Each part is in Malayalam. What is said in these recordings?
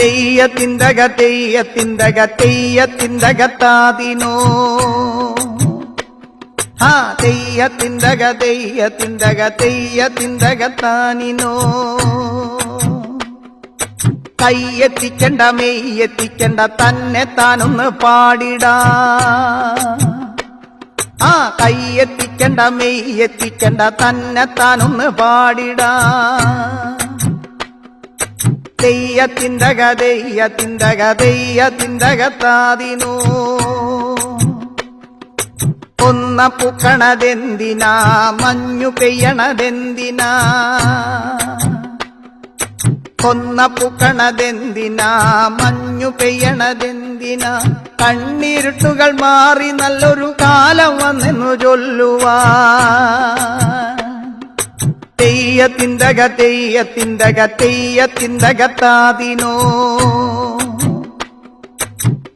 തെയ്യ തിന്തക തെയ്യ തിന്തക തെയ്യ ആ തെയ്യ തിന്തക തെയ്യ തിന്തക തെയ്യ തിന്തകത്താനിനോ കയ്യെത്തിക്കണ്ട മെയ്യെത്തിക്കണ്ട തന്നെ താനൊന്ന് പാടിടാ. ആ കയ്യെത്തിക്കണ്ട മെയ്യെത്തിക്കണ്ട തന്നെ താനൊന്ന് പാടിടാ. തെയ്യ തിന്തക തെയ്യ താതിനു. ഒന്ന പൂക്കണതെന്തിനാ മഞ്ഞു പെയ്യണതെന്തിനാ. കൊന്ന പൂക്കണതെന്തിനാ മഞ്ഞു പെയ്യണതെന്തിനാ. കണ്ണീരുട്ടുകൾ മാറി നല്ലൊരു കാലം വന്നെന്നു ചൊല്ലുവാ. തെയ്യ തിന്തക തെയ്യ തിന്തക തെയ്യ തിന്തകത്താതിനോ.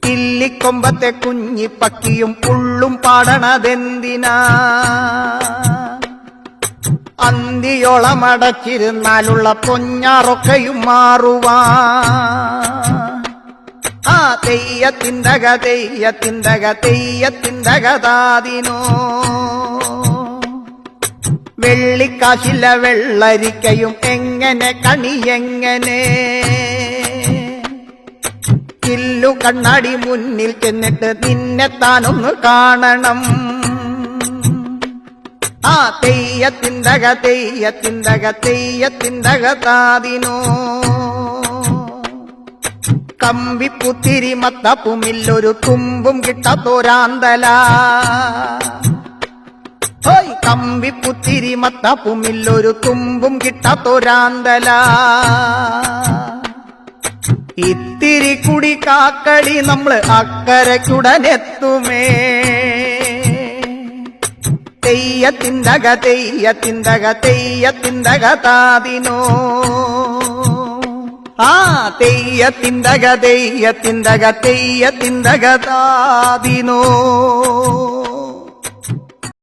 ഇല്ലിക്കൊമ്പത്തെ കുഞ്ഞിപ്പക്കിയും പുള്ളും പാടണതെന്തിനാ? അന്തിയോളമടച്ചിരുന്നാലുള്ള പൊഞ്ഞാറൊക്കെയും മാറുവാ. ആ തെയ്യ തിന്തക തെയ്യ വെള്ളിക്കാശില്ല വെള്ളരിക്കയും എങ്ങനെ കണി എങ്ങനെ? കില്ലു കണ്ണാടി മുന്നിൽ ചെന്നിട്ട് നിന്നെ താനൊന്ന് കാണണം. ആ തെയ്യത്തിന്തക തെയ്യത്തിന്തക തെയ്യത്തിന്തക തെയ്യ തിന്തക താതിനോ? കമ്പിപ്പുത്തിരി മത്തപ്പുമില്ലൊരു തുമ്പും കിട്ടാത്തോരാന്തല ഹോയ് കമ്പിപ്പുത്തിരി മത്തപ്പുമില്ലൊരു തുമ്പും കിട്ടാത്തൊരാന്തല. ഇത്തിരി കുടി കാക്കളി നമ്മൾ അക്കരയ്ക്കുടനെത്തുമേ തെയ്യത്തിന്തക തെയ്യത്തിന്തക തെയ്യത്തിന്തക തെയ്യ തിന്തക താതിനോ. ആ തെയ്യത്തിന്തക തെയ്യത്തിന്തക തെയ്യത്തിന്തക തെയ്യ തിന്തക താതിനോ.